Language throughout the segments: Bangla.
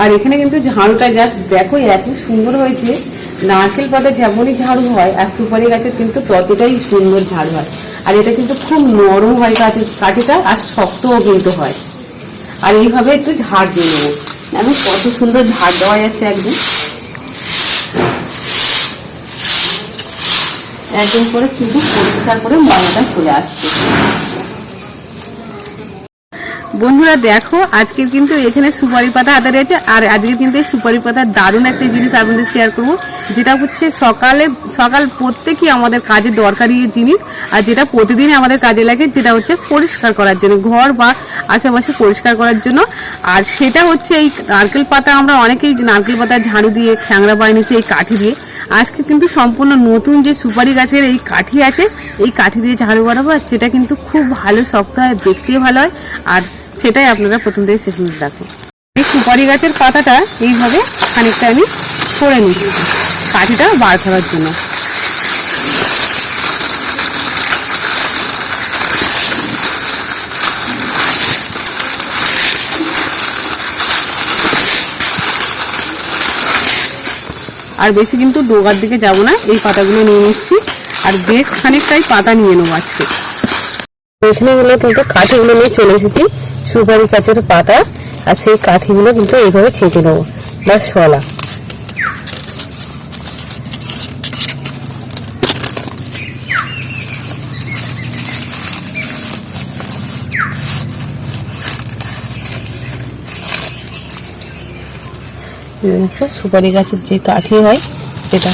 আর এখানে কিন্তু ঝাড়ুটা যা দেখো এত সুন্দর হয়েছে। নারকেল পাতা যেমনই ঝাড়ু হয়, আর সুপারি গাছের কিন্তু ততটাই সুন্দর ঝাড়ু হয়। আর এটা কিন্তু খুব নরম হয় কাঠি, কাঠিটা, আর শক্তও কিন্তু হয়। আর এইভাবে একটু ঝাড় দিয়ে নেব আমি কত সুন্দর ঝাড় দেওয়া যাচ্ছে একদিন একদম করে কিন্তু পরিষ্কার করে ময়লাটা চলে আসছে। বন্ধুরা দেখো আজকে কিন্তু এখানে সুপারি পাতা হাতে রয়েছে আর আজকে কিন্তু এই সুপারি পাতার দারুণ একটা জিনিস আপনাদের শেয়ার করব, যেটা হচ্ছে সকালে, সকাল প্রত্যেকই আমাদের কাজে দরকারি জিনিস, আর যেটা প্রতিদিন আমাদের কাজে লাগে, যেটা হচ্ছে পরিষ্কার করার জন্য, ঘর বা আশেপাশে পরিষ্কার করার জন্য। আর সেটা হচ্ছে এই নারকেল পাতা, আমরা অনেকেই নারকেল পাতা ঝাড়ু দিয়ে খ্যাংরা বানিয়েছি এই কাঠি দিয়ে, আজকে কিন্তু সম্পূর্ণ নতুন যে সুপারি গাছের এই কাঠি আছে, এই কাঠি দিয়ে ঝাড়ু বানাবো, আর সেটা কিন্তু খুব ভালো শক্ত হয় দেখতেও ভালো হয়। আর সেটাই আপনারা প্রথম থেকে শেষ পর্যন্ত দেখো এই সুপারি গাছের পাতাটা এইভাবে খানিকটা আমি ছড়ে নিচ্ছি। কাঠিটা বার করার জন্য। আর বেশি কিন্তু ডোগার দিকে যাব না, এই পাতাগুলো নিয়ে নিচ্ছি। আর বেশ খানিকটাই পাতা নিয়ে নেব আজকে। এখানেগুলো কিন্তু কাঠিগুলো নিয়ে চলে এসেছি। সুপারি গাছের পাতা আর সেই কাঠিগুলো কিন্তু এইভাবে ছেঁচে নেব, বা শলা। সুপারি গাছের যে কাঠি হয়, সেটা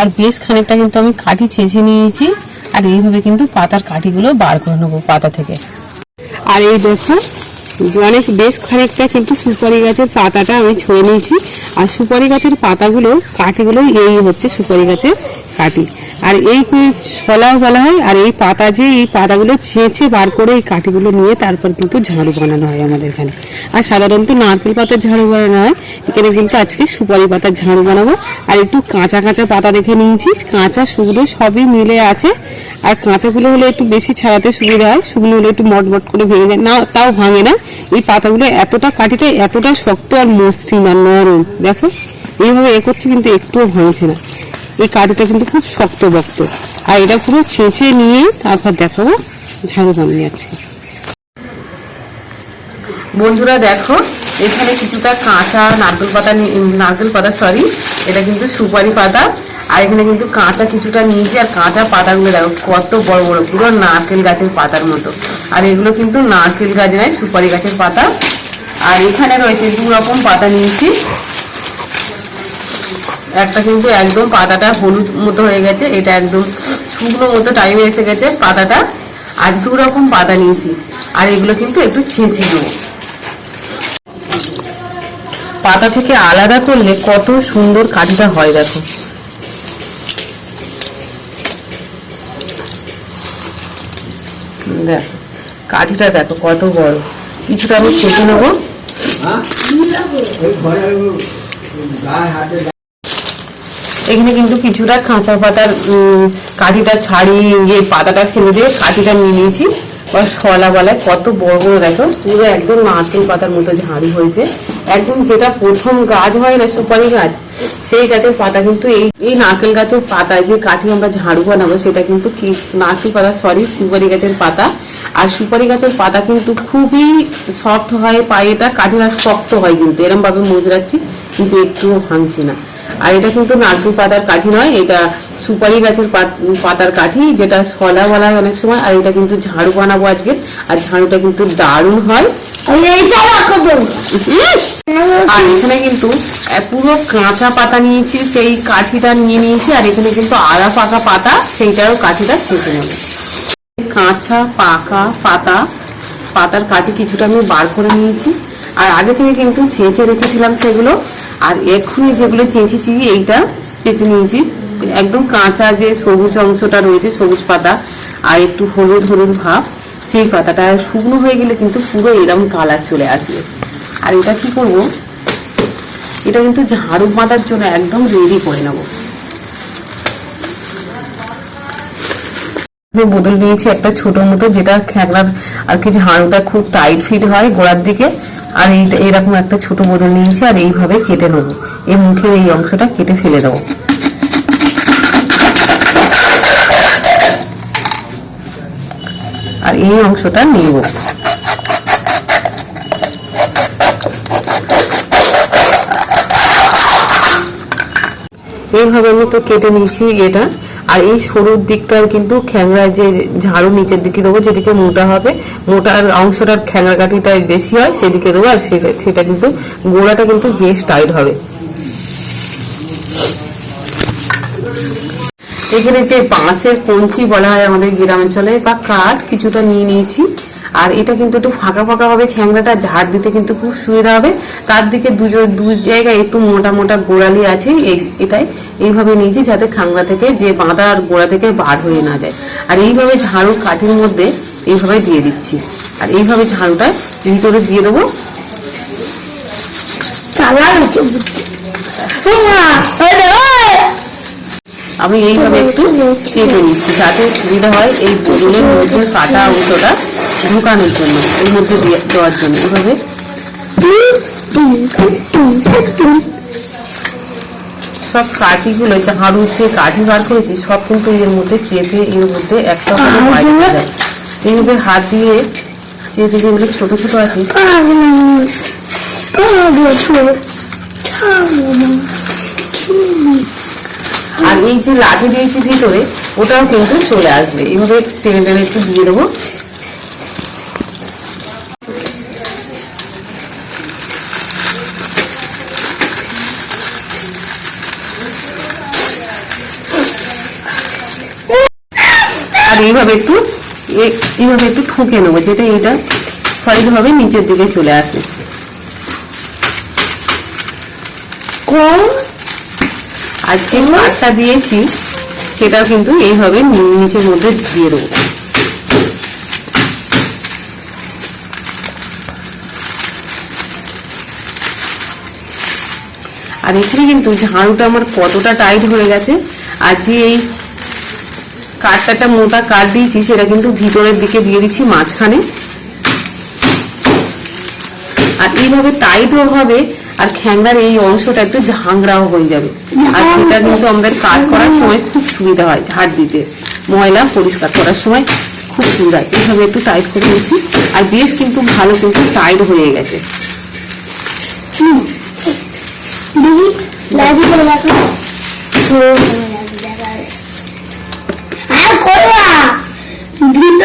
আর বেশ খানিকটা কিন্তু আমি কাঠি ছেঁচে নিয়েছি, আর এইভাবে কিন্তু পাতার কাঠিগুলো বার করে নেব পাতা থেকে। আর এই দেখো অনেক বেশ খানিকটা কিন্তু সুপারি গাছের পাতাটা আমি ছড়ে নিয়েছি, আর সুপারি গাছের পাতাগুলো, কাঠিগুলো এই হচ্ছে সুপারি গাছের কাঠি। আর এই ছলা বলা হয়, আর এই পাতা যে এই পাতাগুলো ছেঁচে বার করে এই কাঠিগুলো নিয়ে তারপর কিন্তু ঝাড়ু বানানো হয় আমাদের এখানে। আর সাধারণত নারকেল পাতার ঝাড়ু বানানো হয়। এখানে কিন্তু আজকে সুপারি পাতার ঝাড়ু বানাবো। আর একটু কাঁচা কাঁচা পাতা দেখে নিয়েছিস কাঁচা, শুকনো সবই মিলে আছে। আর কাঁচাগুলো হলে একটু বেশি ছাড়াতে সুবিধা হয়। শুকনো হলে একটু মটমট করে ভেঙে যায়। না, তাও ভাঙে না। এই পাতাগুলো এতটা কাঠিটা এতটা শক্ত আর মসৃণ আর নরম। দেখো, এইভাবে এ করছে কিন্তু একটুও ভাঙছে না। এই কাঠিটা কিন্তু খুব শক্ত বক্ত। আর এটা পুরো ছেঁচে নিয়ে তারপর দেখাবো ঝাড়ু বানিয়ে যাচ্ছে বন্ধুরা দেখো, এখানে কিছুটা কাঁচা নারকেল পাতা নারকেল পাতা সরি এটা কিন্তু সুপারি পাতা, আর এখানে কিন্তু কাঁচা কিছুটা নিয়েছি, আর কাঁচা পাতাগুলো দেখো, কত বড় বড়, পুরো নারকেল গাছের পাতার মতো। আর এগুলো কিন্তু নারকেল গাছ নয়, সুপারি গাছের পাতা। আর এখানে রয়েছে দু রকম পাতা নিয়েছি। একটা কিন্তু একদম পাতাটা হলুদ মতো হয়ে গেছে এটা একদম শুকনো মতো টাইমে এসে গেছে পাতাটা। আর দু রকম পাতা নিয়েছি আর এগুলো কিন্তু একটু ছেঁচে দেবো পাতা থেকে আলাদা করলে কত সুন্দর কাঠিটা হয় দেখো। দেখো কাঠিটা দেখো কত বড়। কিছুটা আমি ছেঁচে নেব। এখানে কিন্তু কিছুটা কাঁচা পাতার কাঠিটা ছাড়িয়ে পাতাটা ফেলে দিয়ে কাঠিটা নিয়ে নিয়েছি। বা শলা বলায় কত বড় বড়, দেখো, পুরো একদম নারকেল পাতার মতো ঝাড়ি হয়েছে। একদম যেটা প্রথম গাছ হয় না, সুপারি গাছ, সেই গাছের পাতা কিন্তু এই এই নারকেল গাছের পাতায় যে কাঠি আমরা ঝাড়ু বানাবো, সেটা কিন্তু নারকেল পাতা, সরি, সুপারি গাছের পাতা। আর সুপারি গাছের পাতা কিন্তু খুবই সফট হয় পায়েটা কাঠিটা শক্ত হয় কিন্তু এরম ভাবে মোজরাচ্ছি কিন্তু একটুও ভাঙছে না। আর এটা কিন্তু নারকেল পাতার কাঠি নয় এটা সুপারি গাছের পাত- পাতার কাঠি যেটা সলা বলা হয় অনেক সময় আর এটা কিন্তু ঝাড়ু বানাবো আজকে আর ঝাড়ুটা কিন্তু দারুণ হয়! আর এখানে কিন্তু পুরো কাঁচা পাতা নিয়েছি সেই কাঠিটা নিয়ে নিয়েছি আর এখানে কিন্তু আদা পাকা পাতা সেইটারও কাঠিটা ছেঁচে নেবে। কাঁচা পাকা পাতা পাতার কাঠি কিছুটা আমি বার করে নিয়েছি। আর আগে থেকে কিন্তু চেঁচে রেখেছিলাম সেগুলো। আর এক্ষুনি যেগুলো চেঁচেছি, এইটা চেঁচে নিয়েছি। একদম কাঁচা যে সবুজ অংশটা রয়েছে, সবুজ পাতা, আর একটু হলুদ হলুদ ভাব, সেই পাতাটা শুকনো হয়ে গেলে কিন্তু পুরো এরকম কালার চলে আসবে। আর এটা কি করব? এটা কিন্তু ঝাড়ু বাঁধার জন্য একদম রেডি করে নেব। আমি বদল নিয়েছি একটা ছোট মতো, যেটা খেকনার আর কি হাঁড়ুটা খুব টাইট ফিট হয় গোড়ার দিকে, আর এই এরকম একটা ছোট বদল নিয়েছি আর এইভাবে কেটে নেব। এই মুখের এই অংশটা কেটে ফেলে দেবো। আর এই অংশটা নেব। এইভাবে আমি তো কেটে নিয়েছি এটা আর এই সরুর দিকটার কিন্তু খ্যাংরা যে ঝাড়ু নিচের দিকে দেবো, যেদিকে মোটা হবে, মোটার অংশটার খ্যাংরা কাঠিটা বেশি হয়, সেদিকে দেবো, আর সেটা সেটা কিন্তু গোড়াটা কিন্তু বেশ টাইট হবে। এখানে যে বাঁশের কঞ্চি বলা হয় আমাদের গ্রামাঞ্চলে, বা কাঠ কিছুটা নিয়ে নিয়েছি। আর এটা কিন্তু একটু ফাঁকা ফাঁকা হবে খ্যাংরাটা ঝাড় দিতে কিন্তু খুব সুবিধা হবে। তার দিকে দুজো দু জায়গায় একটু মোটা মোটা গোড়ালি আছে এটাই এইভাবে নিয়েছি যাতে খাংরা থেকে যে বাঁধা আর গোড়া থেকে বার হয়ে না যায়। আর এইভাবে ঝাড়ু কাঠির মধ্যে এইভাবে দিয়ে দিচ্ছি। আর এইভাবে ঝাড়ুটা ভিতরে দিয়ে দেবো! আমি এইভাবে একটু চেপে নিচ্ছি যাতে সুবিধা হয় এই বোতলের মধ্যে কাটা অংশটা। ঢোকানোর জন্য এর মধ্যে দিয়ে দেওয়ার জন্য টুন। সব কাঠিগুলো যে ঝাড়ু যে কাঠি বার করেছি সব কিন্তু এর মধ্যে চেপে এর মধ্যে একটা করে বাইরে যায় এইভাবে হাত দিয়ে চেপে যেগুলো ছোট ছোট আছে ছাগল, চিনি। আর এই যে লাঠি দিয়েছি ভিতরে ওটাও কিন্তু চলে আসবে এইভাবে টেনে টেনে একটু দিয়ে দেবো আর এইভাবে একটু এইভাবে একটু ঠুকে নেব যেটা এটা সলিডভাবে নিচের দিকে চলে আসে। কম আর যে কাঠটা দিয়েছি সেটাও কিন্তু এইভাবে নিচের মধ্যে দিয়ে দেবো। আর এখানে কিন্তু ঝাড়ুটা আমার কতটা টাইট হয়ে গেছে আর যে এই কাঠটাটা মোটা কাঠ দিয়েছি সেটা কিন্তু ভিতরের দিকে দিয়ে দিচ্ছি মাঝখানে। আর এইভাবে টাইটও হবে আর খ্যাংরার এই অংশটা একটু ঝাংরাও হয়ে যাবে। আর সেটা কিন্তু আমাদের কাজ করার সময় খুব সুবিধা হয় ঝাড় দিতে। ময়লা পরিষ্কার করার সময় খুব সুবিধা হয়। এইভাবে একটু টাইট করে নিচ্ছি আর বেশ কিন্তু ভালো কিন্তু টাইট হয়ে গেছে। দিদি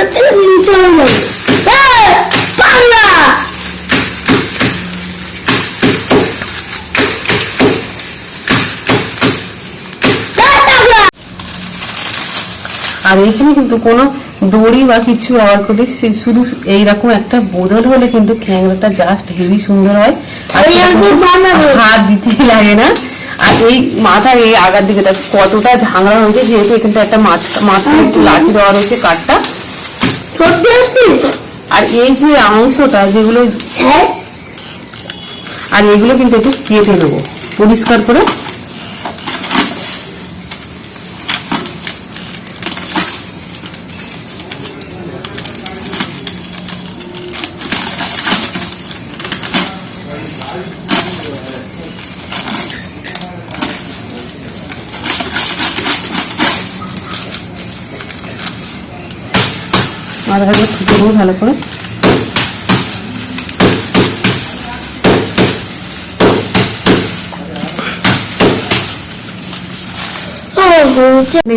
ভিতর থেকে নিচে হলো পাগলা আর এখানে কিন্তু কোনো দড়ি বা কিছু ব্যবহার করে সে শুধু এইরকম একটা বোতল হলে কিন্তু খ্যাংরাটা জাস্ট হেভি সুন্দর হয়। আর। হাত দিতে লাগে না। আর এই মাথার এই আগার দিকে কতটা ঝাংরা হয়েছে যেহেতু এখানটা একটা মাছ মাথায় একটু লাঠি দেওয়া রয়েছে কাঠটা। সত্যি আসবি? আর এই যে অংশটা যেগুলো হ্যাঁ? আর এগুলো কিন্তু একটু কেটে দেবো পরিষ্কার করে মাথাটা ফুটে দেবো ভালো করে।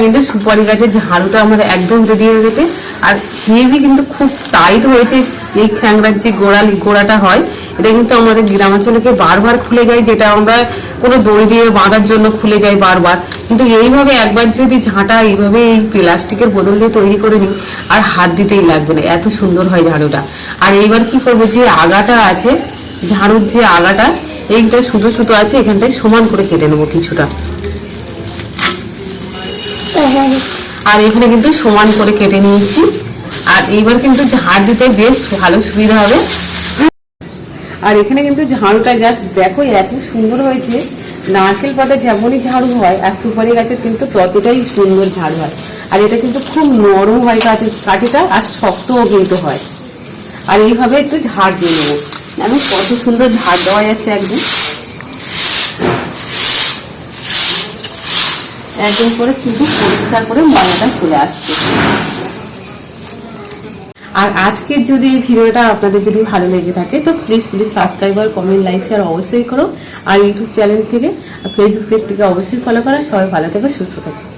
কিন্তু সুপারি গাছের যে ঝাড়ুটা আমাদের একদম রেডি হয়ে গেছে। আর হেভি কিন্তু খুব টাইট হয়েছে। এই খ্যাংরার যে গোড়ালি গোড়াটা হয় এটা কিন্তু আমাদের গ্রামাঞ্চলকে বারবার খুলে যায় যেটা আমরা কোনো দড়ি দিয়ে বাঁধার জন্য খুলে যায় বারবার। কিন্তু এইভাবে একবার যদি ঝাঁটা এইভাবে এই প্লাস্টিকের বোতল দিয়ে তৈরি করে নিই আর হাত দিতেই লাগবে না এত সুন্দর হয় ঝাড়ুটা। আর এইবার কি করব যে আগাটা আছে ঝাড়ুর যে আগাটা এইটা সুতো সুতো আছে এখানটায় সমান করে কেটে নেব কিছুটা। আর এখানে কিন্তু সমান করে কেটে নিয়েছি। আর এইবার কিন্তু ঝাড় দিতে বেশ ভালো সুবিধা হবে। আর এখানে কিন্তু ঝাড়ুটা জাস্ট দেখো এত সুন্দর হয়েছে। নারকেল পাতা যেমনই ঝাড়ু হয়, আর সুপারি গাছের কিন্তু ততটাই সুন্দর ঝাড়ু হয়। আর এটা কিন্তু খুব নরম হয় কাঠি, কাঠিটা, আর শক্তও কিন্তু হয়। আর এইভাবে একটু ঝাড় দিয়ে নেব আমি কত সুন্দর ঝাড় দেওয়া যাচ্ছে একদম। একদম করে কিন্তু পরিষ্কার করে ময়লাটা চলে আসছে। আর আজকের যদি এই ভিডিওটা আপনাদের যদি ভালো লেগে থাকে, তো প্লিজ প্লিজ সাবস্ক্রাইব আর কমেন্ট লাইক শেয়ার অবশ্যই করো। আর ইউটিউব চ্যানেল থেকে ফেসবুক পেজটিকে অবশ্যই ফলো করো। সবাই ভালো থাকবে সুস্থ থাকো।